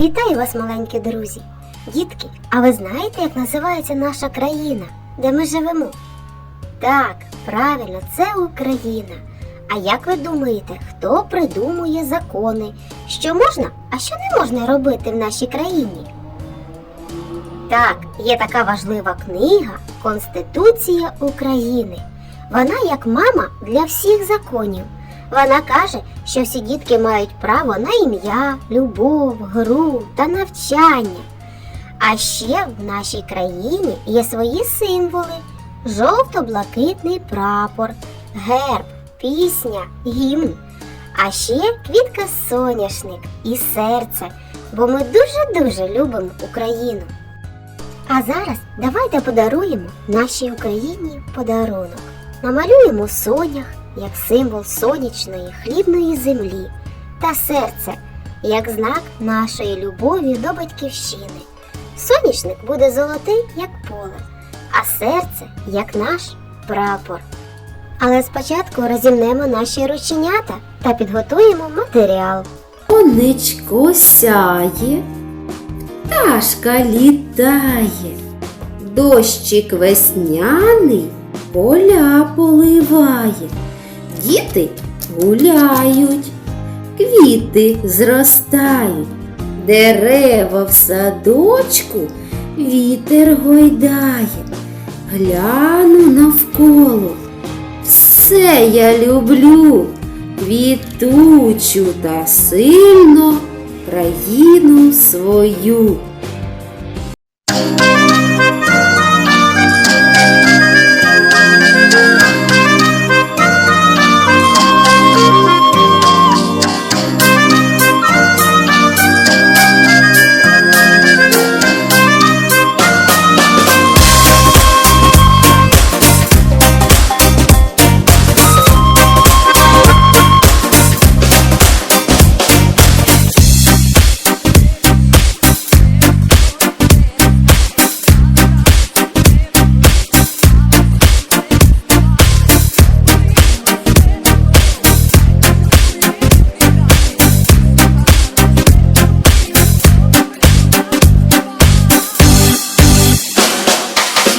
Вітаю вас, маленькі друзі! Дітки, а ви знаєте, як називається наша країна, де ми живемо? Так, правильно, це Україна. А як ви думаєте, хто придумує закони, що можна, а що не можна робити в нашій країні? Так, є така важлива книга Конституція України. Вона як мама для всіх законів. Вона каже, що всі дітки мають право на ім'я, любов, гру та навчання. А ще в нашій країні є свої символи: жовто-блакитний прапор, герб, пісня, гімн. А ще квітка соняшник і серце, бо ми дуже-дуже любимо Україну. А зараз давайте подаруємо нашій Україні подарунок. Намалюємо сонях як символ сонячної хлібної землі та серце як знак нашої любові до батьківщини. Сонячник буде золотий, як поле, а серце як наш прапор. Але спочатку розімнемо наші рученята та підготуємо матеріал. Сонечко сяє, пташка літає, дощик весняний поля поливає, діти гуляють, квіти зростають, дерева в садочку вітер гойдає, гляну навколо, все я люблю квітучу та сильно країну свою.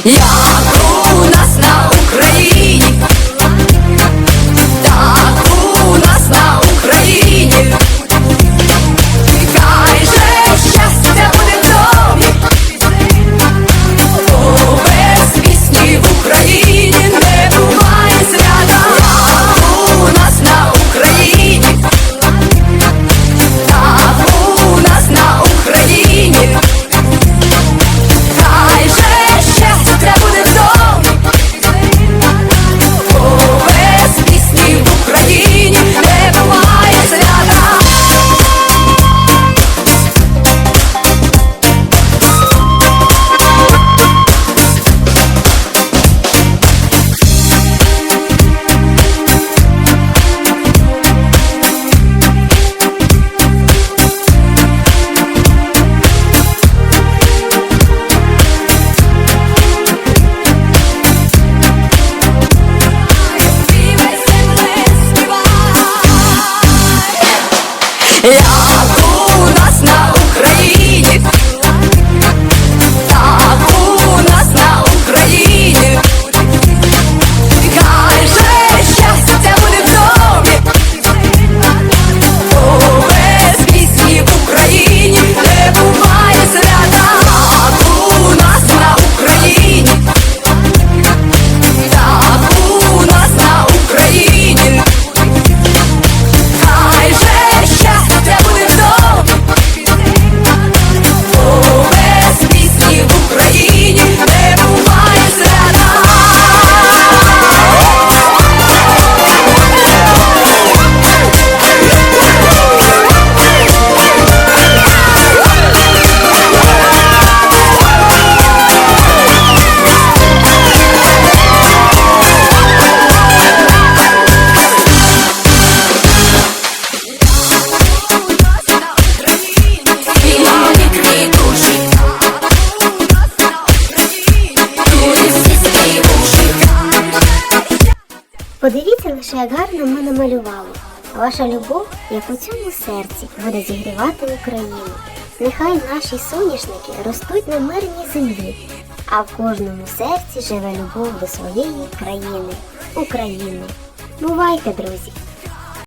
Як Як Подивіться лише, як гарно ми намалювали. Ваша любов, як у цьому серці, буде зігрівати Україну. Нехай наші соняшники ростуть на мирній землі, а в кожному серці живе любов до своєї країни, України. Бувайте, друзі!